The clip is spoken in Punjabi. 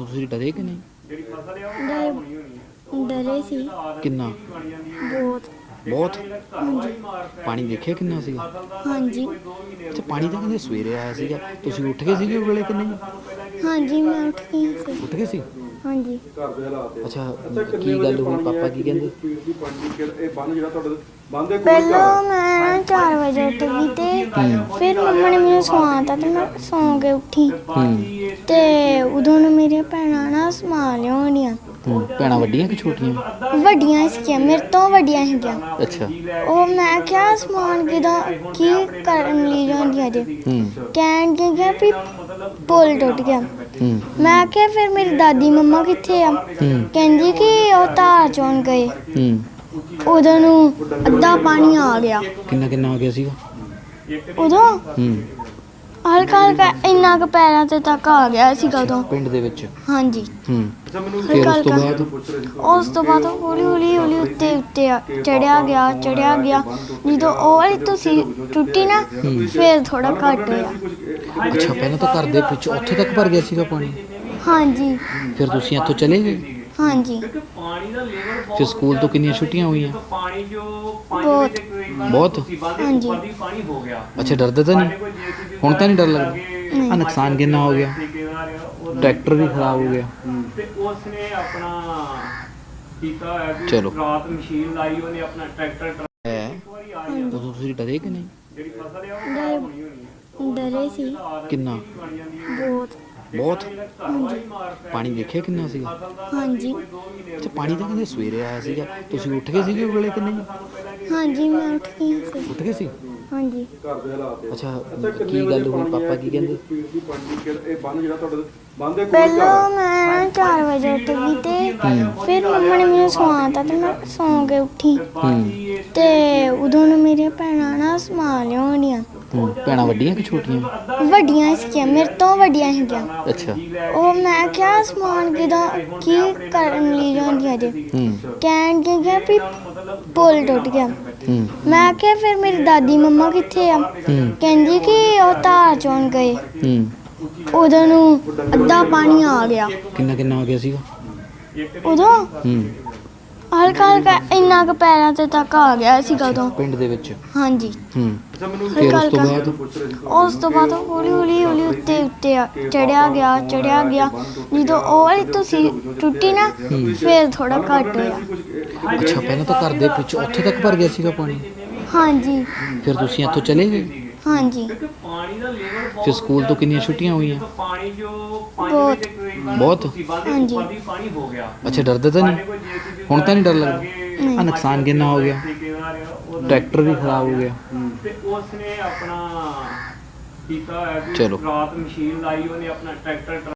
ਤੁਸੀਂ ਡਰੇ ਕਿ ਨਹੀਂ? ਡਰ ਡਰੇ ਸੀ। ਕਿੰਨਾ? ਬਹੁਤ। ਬਹੁਤ? ਪਾਣੀ ਦੇਖਿਆ ਕਿੰਨਾ ਸੀਗਾ? ਹਾਂਜੀ। ਅੱਛਾ ਪਾਣੀ ਤਾਂ ਕਹਿੰਦੇ ਸਵੇਰੇ ਆਇਆ ਸੀਗਾ। ਤੁਸੀਂ ਉੱਠ ਗਏ ਸੀਗੇ ਉਹ ਵੇਲੇ ਕਿ ਨਹੀਂ? ਹਾਂਜੀ ਮੈਂ ਉੱਠ ਗਈ ਸੀ। ਉੱਠ ਗਏ ਸੀ? ਹਾਂਜੀ। ਅੱਛਾ ਕੀ ਗੱਲ ਹੋਈ? ਪਾਪਾ ਕੀ ਕਹਿੰਦੇ? ਇਹ ਬੰਨ ਜਿਹੜਾ ਤੁਹਾਡੇ ਬੰਦੇ ਪਹਿਲਾਂ ਮੈਂ 4 ਵਜੇ ਉੱਠ ਗਈ ਤੇ ਫਿਰ ਮੰਮਾ ਨੇ ਮੈਨੂੰ ਸਵਾਤਾ ਤੇ ਮੈਂ ਸੌਂ ਕੇ ਉੱਠੀ। ਤੇ ਉਦੋਂ ਨੂੰ ਮੇਰੀਆਂ ਭੈਣਾਂ ਨਾ ਸਮਾਨ ਲਿਆਉਣੀਆਂ। ਹੂੰ ਭੈਣਾਂ ਵੱਡੀਆਂ ਕਿ ਛੋਟੀਆਂ? ਵੱਡੀਆਂ ਸੀਗੀਆਂ ਮੇਰੇ ਤੋਂ ਵੱਡੀਆਂ ਸੀਗੀਆਂ। ਅੱਛਾ। ਉਹ ਮੈਂ ਕਿਹਾ ਸਮਾਨ ਕਿਦਾਂ ਕੀ ਕਰਨ ਲਈ ਜਾਂਦੀਆਂ ਜੇ? ਹੂੰ। ਕਹਿਣ ਕਿ ਵੀ ਪੁੱਲ ਟੁੱਟ ਗਿਆ। ਹੂੰ। ਮੈਂ ਕਿਹਾ ਫਿਰ ਮੇਰੀ ਦਾਦੀ ਮੰਮਾ ਕਿੱਥੇ ਆ? ਕਹਿੰਦੀ ਕਿ ਉਹ ਧਾਰ ਚੋਣ ਗਏ। ਹੂੰ। ਉਦੋਂ ਨੂੰ ਅੱਧਾ ਪਾਣੀ ਆ ਗਿਆ। ਕਿੰਨਾ ਕਿੰਨਾ ਆ ਗਿਆ ਸੀਗਾ? ਉਦੋਂ? ਹੂੰ। ਹਲਕਾ ਹਲਕਾ ਇੰਨਾ ਕੁ ਪੈਰਾਂ ਤੇ ਤੱਕ ਆ ਗਿਆ ਸੀਗਾ ਉਦੋਂ ਪਿੰਡ ਦੇ ਵਿੱਚ? ਹਾਂਜੀ। ਹੂੰ। ਫਿਰ ਉਸ ਤੋਂ ਬਾਅਦ? ਉਸ ਤੋਂ ਬਾਅਦ ਹੌਲੀ ਹੌਲੀ ਹੌਲੀ ਉੱਤੇ ਉੱਤੇ ਚੜਿਆ ਗਿਆ ਚੜਿਆ ਗਿਆ। ਜਦੋਂ ਉਹ ਵਾਲੀ ਤੁਸੀਂ ਟੁੱਟੀ ਨਾ ਫਿਰ ਥੋੜਾ ਘੱਟ ਹੋਇਆ। ਅੱਛਾ ਪਹਿਲਾਂ ਤਾਂ ਘਰ ਦੇ ਵਿੱਚ ਉੱਥੇ ਤੱਕ ਭਰ ਗਿਆ ਸੀਗਾ ਪਾਣੀ? ਹਾਂਜੀ। ਫਿਰ ਤੁਸੀਂ ਇੱਥੋਂ ਚਲੇ ਗਏ? ਹਾਂਜੀ। ਫਿਰ ਸਕੂਲ ਤੋਂ ਕਿੰਨੀਆਂ ਛੁੱਟੀਆਂ ਹੋਈਆਂ? ਬਹੁਤ। ਬਹੁਤ? ਹਾਂਜੀ। ਅੱਛਾ ਡਰਦੇ ਤਾਂ ਨਹੀਂ? ਹੁਣ ਤਾਂ ਨਹੀਂ ਡਰ ਲੱਗਦਾ? ਆ ਨੁਕਸਾਨ ਕਿੰਨਾ ਹੋ ਗਿਆ? ਟਰੈਕਟਰ ਵੀ ਖਰਾਬ ਹੋ ਗਿਆ। ਤੇ ਉਸਨੇ ਆਪਣਾ ਕੀਤਾ ਹੋਇਆ ਕਿ ਚਲੋ। ਰਾਤ ਮਸ਼ੀਨ ਲਾਈ ਬਹੁਤ ਪਾਣੀ ਦੇਖਿਆ ਕਿੰਨਾ ਸੀਗਾ? ਹਾਂਜੀ। ਅੱਛਾ ਪਾਣੀ ਤਾਂ ਕਹਿੰਦੇ ਸਵੇਰੇ ਆਇਆ ਸੀਗਾ। ਤੁਸੀਂ ਉੱਠ ਗਏ ਸੀਗੇ ਉਹ ਵੇਲੇ ਕਿ ਨਹੀਂ? ਹਾਂਜੀ ਮੈਂ ਉੱਠ ਗਈ ਸੀ। ਉੱਠ ਗਏ ਸੀ? ਹਾਂਜੀ। ਅੱਛਾ ਕੀ ਗੱਲ ਹੋਈ? ਪਾਪਾ ਕੀ ਕਹਿੰਦੇ? ਪਹਿਲਾਂ ਮੈਂ 4 ਵਜੇ ਉੱਠ ਗਈ ਤੇ ਫਿਰ ਮੰਮਾ ਨੇ ਮੈਨੂੰ ਸਵਾਤਾ ਤੇ ਮੈਂ ਸੌਂ ਕੇ ਉੱਠੀ। ਤੇ ਉਦੋਂ ਨੂੰ ਮੇਰੀਆਂ ਭੈਣਾਂ ਨਾ ਸਮਾਨ ਲਿਆਉਣੀਆਂ। ਭੈਣਾਂ ਵੱਡੀਆਂ ਕਿ ਛੋਟੀਆਂ? ਵੱਡੀਆਂ ਸੀਗੀਆਂ ਮੇਰੇ ਤੋਂ ਵੱਡੀਆਂ ਸੀਗੀਆਂ। ਅੱਛਾ। ਉਹ ਮੈਂ ਕਿਹਾ ਸਮਾਨ ਕਿਦਾਂ ਕੀ ਕਰਨ ਲਈ ਜਾਂਦੀਆਂ ਜੇ ਹੂੰ। ਕਹਿਣ ਕਿ ਵੀ ਪੁੱਲ ਟੁੱਟ ਗਿਆ। ਹੂੰ। ਮੈਂ ਕਿਹਾ ਫਿਰ ਮੇਰੀ ਦਾਦੀ ਮੰਮਾ ਕਿੱਥੇ ਆ? ਹੂੰ। ਕਹਿੰਦੀ ਕਿ ਉਹ ਧਾਰ ਚੋਣ ਗਏ। ਹੂੰ। ਉਦੋਂ ਨੂੰ ਅੱਧਾ ਪਾਣੀ ਆ ਗਿਆ। ਕਿੰਨਾ ਕਿੰਨਾ ਆ ਗਿਆ ਸੀਗਾ? ਉਦੋਂ? ਹੂੰ। ਹਲਕਾ ਹਲਕਾ ਇੰਨਾ ਕੁ ਪੈਰਾਂ ਤੇ ਤੱਕ ਆ ਗਿਆ ਸੀਗਾ ਉਦੋਂ ਪਿੰਡ ਦੇ ਵਿੱਚ? ਹਾਂਜੀ। ਹੂੰ। ਫਿਰ ਉਸ ਤੋਂ ਬਾਅਦ? ਉਸ ਤੋਂ ਬਾਅਦ ਹੌਲੀ ਹੌਲੀ ਹੌਲੀ ਉੱਤੇ ਉੱਤੇ ਚੜਿਆ ਗਿਆ ਚੜਿਆ ਗਿਆ। ਜਦੋਂ ਉਹ ਵਾਲੀ ਤੁਸੀਂ ਟੁੱਟੀ ਨਾ ਫਿਰ ਥੋੜਾ ਘੱਟ ਹੋਇਆ। ਅੱਛਾ ਪਹਿਲਾਂ ਤਾਂ ਘਰ ਦੇ ਵਿੱਚ ਉੱਥੇ ਤੱਕ ਭਰ ਗਿਆ ਸੀਗਾ ਪਾਣੀ? ਹਾਂਜੀ। ਫਿਰ ਤੁਸੀਂ ਇੱਥੋਂ ਚਲੇ ਗਏ? ਹਾਂਜੀ ਪਾਣੀ ਦਾ ਲੈਵਲ ਫਿਰ ਸਕੂਲ ਤੋਂ ਕਿੰਨੀਆਂ ਛੁੱਟੀਆਂ ਹੋਈਆਂ ਪਾਣੀ ਜੋ ਪਾਣੀ ਬਹੁਤ ਦੇ ਤਕਰੀਬਨ ਬਹੁਤ ਹਾਂਜੀ ਉੱਪਰ ਦੀ ਪਾਣੀ ਹੋ ਗਿਆ ਅੱਛਾ ਡਰਦੇ ਤਾਂ ਨਹੀਂ ਕੋਈ JCB ਹੁਣ ਤਾਂ ਨਹੀਂ ਡਰ